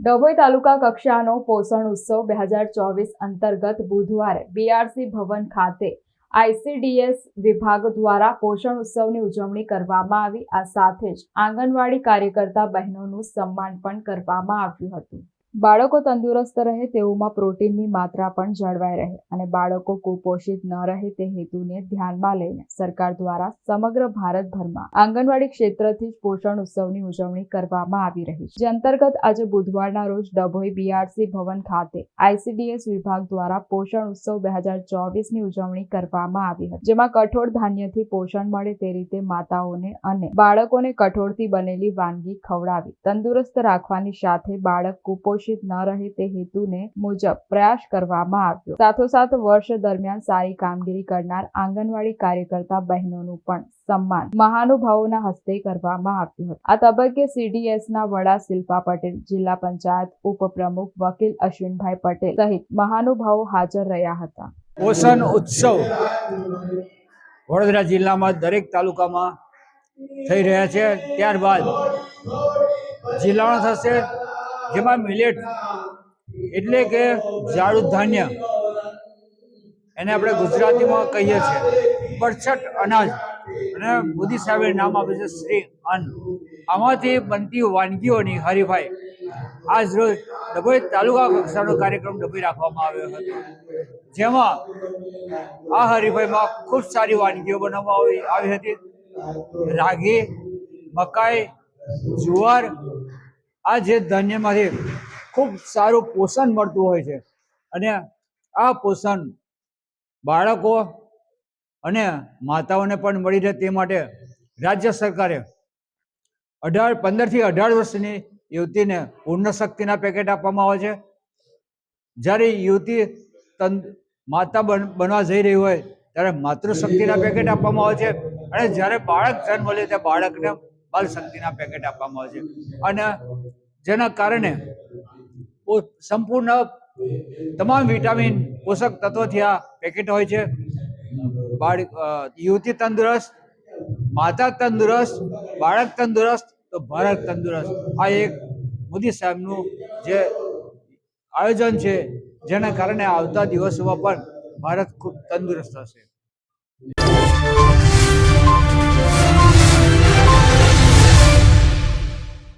ડભોઈ તાલુકા કક્ષાનો પોષણ ઉત્સવ બે હજાર ચોવીસ અંતર્ગત બુધવારે બીઆરસી ભવન ખાતે આઈસીડીએસ વિભાગ દ્વારા પોષણ ઉત્સવની ઉજવણી કરવામાં આવી. આ સાથે જ આંગણવાડી કાર્યકર્તા બહેનોનું સન્માન પણ કરવામાં આવ્યું હતું. બાળકો તંદુરસ્ત રહે તેઓમાં પ્રોટીનની માત્રા પણ જળવાઈ રહે અને બાળકો કુપોષિત ન રહે તે હેતુને ધ્યાનમાં લઈને સરકાર દ્વારા સમગ્ર ભારતભરમાં આંગણવાડી ક્ષેત્રથી જ પોષણ ઉત્સવની ઉજવણી કરવામાં આવી રહી છે. જે અંતર્ગત આજે બુધવારના રોજ ડભોઈ બીઆરસી ભવન ખાતે આઈસીડીએસ વિભાગ દ્વારા પોષણ ઉત્સવ બે હજાર ચોવીસની ઉજવણી કરવામાં આવી હતી, જેમાં કઠોળ ધાન્યથી પોષણ મળે તે રીતે માતાઓને અને બાળકોને કઠોળથી બનેલી વાનગી ખવડાવી તંદુરસ્ત રાખવાની સાથે બાળક કુપોષિત ન રહે તે હેતુને મુજબ પ્રયાસ કરવામાં આવ્યો. સાથોસાથ વર્ષ દરમિયાન સારી કામગીરી કરનાર આંગણવાડી કાર્યકર્તા બહેનોનું પણ સન્માન મહાનુભાવોના હસ્તે કરવામાં આવ્યું હતું. આ તબક્કે સીડીએસના વડા શિલ્પા પટેલ, જિલ્લા પંચાયત ઉપપ્રમુખ વકીલ અશ્વિનભાઈ પટેલ સહિત મહાનુભાવો હાજર રહ્યા હતા. પોષણ ઉત્સવ વડોદરા જિલ્લામાં દરેક તાલુકામાં થઈ રહ્યા છે. ત્યારબાદ જિલ્લામાં થશે જેમાં મિલેટ એટલે કે જાડું ધાન્ય એને આપણે ગુજરાતીમાં કહીએ છીએ. પરછટ અનાજ. અને મોદી સાહેબે નામ આપ્યું છે શ્રી અન્ન. આમાંથી બનતી વાનગીઓની હરીફાઈ. આજ રોજ ડભોઈ તાલુકા કક્ષાનો કાર્યક્રમ ડભોઈ રાખવામાં આવ્યો હતો. જેમાં આ હરીફાઈમાં ખૂબ સારી વાનગીઓ બનાવવામાં આવી આવી હતી. રાગી, મકાઈ, જુવાર આ જે ધાન્યમાંથી ખૂબ સારું પોષણ મળતું હોય છે. અને આ પોષણ બાળકો અને માતાઓને પણ મળી રહે તે માટે રાજ્ય સરકારે અઢાર, પંદરથી અઢાર વર્ષની યુવતીને પૂર્ણ શક્તિના પેકેટ આપવામાં આવે છે. જ્યારે યુવતી તન માતા બનવા જઈ રહી હોય, ત્યારે માતૃશક્તિના પેકેટ આપવામાં આવે છે. અને જ્યારે બાળક જન્મ લે, ત્યારે બાળકને બાલ શક્તિના પેકેટ આપવામાં આવે છે. અને જેના કારણે સંપૂર્ણ તમામ વિટામિન પોષક તત્વોથી આ પેકેટ હોય છે. બાળક યુવતી તંદુરસ્ત, માતા તંદુરસ્ત, બાળક તંદુરસ્ત, તો ભારત તંદુરસ્ત. આ એક મોદી સાહેબનું જે આયોજન છે, જેના કારણે આવતા દિવસોમાં પણ ભારત ખૂબ તંદુરસ્ત હશે.